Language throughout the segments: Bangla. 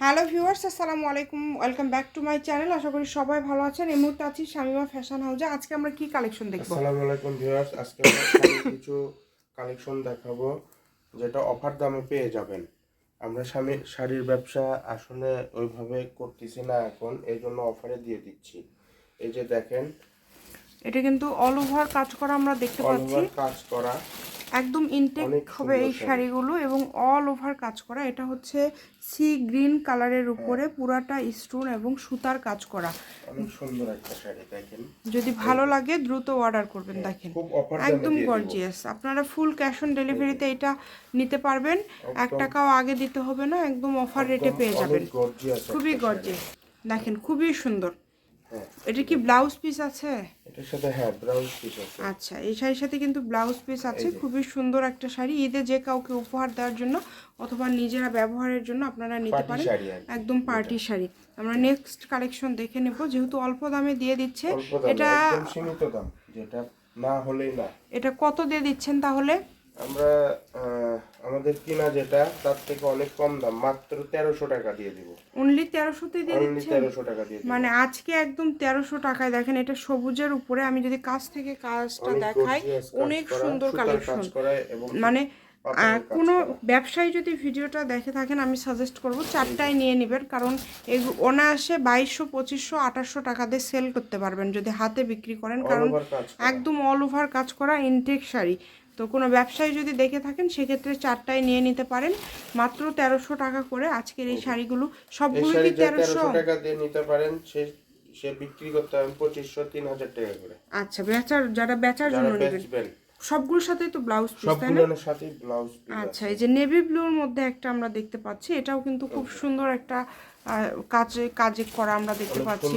হ্যালো ভিউয়ার্স, আসসালামু আলাইকুম। Welcome back to my channel. আশা করি সবাই ভালো আছেন। এই মুহূর্তে আছি শামিমা ফ্যাশন হাউসে আজকে আমরা কি কালেকশন দেখব? আসসালামু আলাইকুম ভিউয়ার্স, আজকে কিছু কালেকশন দেখাবো, যেটা অফার দামে পেয়ে যাবেন। আমরা স্বামী, শাড়ির ব্যবসা আসলে ওইভাবে করতেছি না এখন এই জন্য অফারে দিয়ে দিচ্ছি। এই যে দেখেন এটা কিন্তু অল ওভার কাজ করা আমরা দেখতে পাচ্ছি। কাজ করা। একদম ইনটেক হবে এই শাড়িগুলো এবং অল ওভার কাজ করা। এটা হচ্ছে সি গ্রিন কালারের উপরে পুরাটা স্টোন এবং সুতার কাজ করা। সুন্দর একটা শাড়ি দেখেন। যদি ভালো লাগে দ্রুত অর্ডার করবেন দেখেন। অফার দামে একদম গর্জিয়াস আপনারা ফুল ক্যাশ অন ডেলিভারিতে এটা নিতে পারবেন। এক টাকাও আগে দিতে হবে না একদম অফার রেটে পেয়ে যাবেন। খুবই গর্জিয়াস দেখেন খুবই সুন্দর। হ্যাঁ এটা কি ব্লাউজ পিস আছে? এটার সাথে হ্যাঁ পিস আছে। আচ্ছা এই শাড়ির সাথে কিন্তু ব্লাউজ পিস আছে। খুবই সুন্দর একটা শাড়ি। ঈদে যে কাউকে উপহার দেওয়ার জন্য অথবা নিজেরা ব্যবহারের জন্য আপনারা নিতে পারেন। একদম পার্টি শাড়ি। আমরা নেক্সট কালেকশন দেখে নেব। যেহেতু অল্প দামে দিয়ে দিচ্ছে এটা সীমিত দাম। যেটা না হলেই না। এটা কত দিয়ে দিচ্ছেন তাহলে? আমরা আমাদের কিনা যেটা তার থেকে অনেক কম দাম। মাত্র তেরোশো টাকা দিয়ে দিব। অনলি তেরোশোতে দিয়ে অনলি তেরোশো টাকা দিয়ে মানে আজকে একদম তেরোশো টাকায় দেখেন এটা সবুজের উপরে। আমি যদি কাছ থেকে কাজটা দেখাই অনেক সুন্দর কালেকশন কাজ মানে কোনো ব্যবসায়ী যদি ভিডিওটা দেখে থাকেন আমি সাজেস্ট করব চারটায় নিয়ে নেবেন। কারণ এই অনায়াসে বাইশশো পঁচিশশো আঠাশশো টাকা দিয়ে সেল করতে পারবেন যদি হাতে বিক্রি করেন। কারণ কাজ। একদম অল ওভার কাজ করা ইনটেক শাড়ি। তো কোনো ব্যবসায় যদি দেখে থাকেন সেক্ষেত্রে চারটায় নিয়ে নিতে পারেন। মাত্র তেরোশো টাকা করে আজকের এই শাড়িগুলো। সবগুলো কি তেরোশো? টাকা দিয়ে নিতে পারেন সে সে বিক্রি করতে হবে পঁচিশশো তিন হাজার টাকা করে। আচ্ছা বেচার যারা বেচার জন্য নেবেন। সবগুলোর সাথেই তো ব্লাউজ পিস তাই না? সবগুলোর সাথে ব্লাউজ আচ্ছা এই যে নেভি ব্লুর মধ্যে একটা আমরা দেখতে পাচ্ছি এটাও কিন্তু খুব সুন্দর একটা কাজে কাজে করা আমরা দেখতে পাচ্ছি।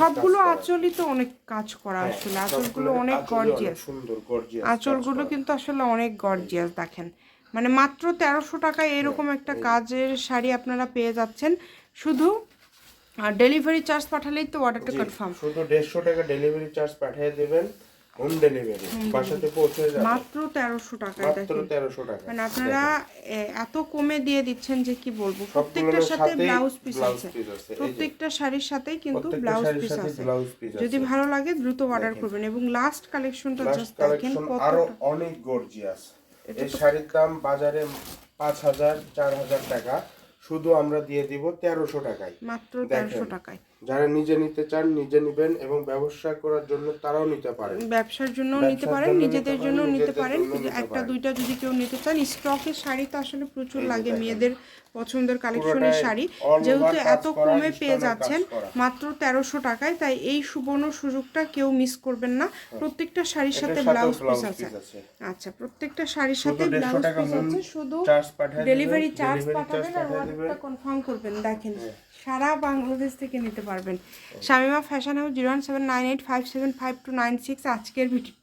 সবগুলো আঁচলই তো অনেক কাজ করা আসলে আঁচলগুলো অনেক গর্জিয়াস সুন্দর গর্জিয়াস আঁচলগুলো কিন্তু আসলে অনেক গর্জিয়াস দেখেন। মানে মাত্র তেরোশো টাকায় এরকম একটা কাজের শাড়ি আপনারা পেয়ে যাচ্ছেন। শুধু আর ডেলিভারি চার্জ পাঠালেই তো অর্ডারটা কনফার্ম শুধু দেড়শো টাকা ডেলিভারি চার্জ পাঠিয়ে দেবেন। হোম ডেলিভারি বাসাতে পৌঁছে যাবে। মাত্র তেরোশো টাকায় মাত্র দেখেন তেরোশো টাকা মানে আপনারা এত কমে দিয়ে দিচ্ছেন যে কি বলব? প্রত্যেকটার সাথে ব্লাউজ পিস আছে। প্রত্যেকটা শাড়ির সাথেই কিন্তু ব্লাউজ পিস আছে। যদি ভালো লাগে দ্রুত অর্ডার করবেন। এবং লাস্ট কালেকশনটা জাস্ট দেখেন কত আরও অনেক গর্জিয়াস এই শাড়ির দাম বাজারে পাঁচ হাজার চার হাজার টাকা। শুধু আমরা দিয়ে দিব তেরোশো টাকায়। মাত্র দেখেন। তেরোশো টাকায়। যারা নিজে নিতে চান নিজে নিবেন এবং ব্যবসা করার জন্য তারাও নিতে পারেন। ব্যবসার জন্য নিতে পারেন নিজেদের জন্য নিতে পারেন। একটা দুইটা যদি কেউ নিতে চান স্টকের শাড়ি তো আসলে প্রচুর লাগে মেয়েদের পছন্দের কালেকশনের শাড়ি। যেহেতু এত কমে পেয়ে যাচ্ছেন মাত্র তেরোশো টাকায় তাই এই সুবর্ণ সুযোগটা কেউ মিস করবেন না। প্রত্যেকটা শাড়ির সাথে ব্লাউজ পিস আছে। আচ্ছা প্রত্যেকটা শাড়ির সাথে ব্লাউজ পিস আছে শুধু ডেলিভারি চার্জ পাঠাবেন আর অর্ডারটা কনফার্ম করবেন। দেখেন সারা বাংলাদেশ থেকে নিতে পারবেন। Shamima, fashion house, zero one seven nine eight five seven five two nine six, আজকের ভিডিও।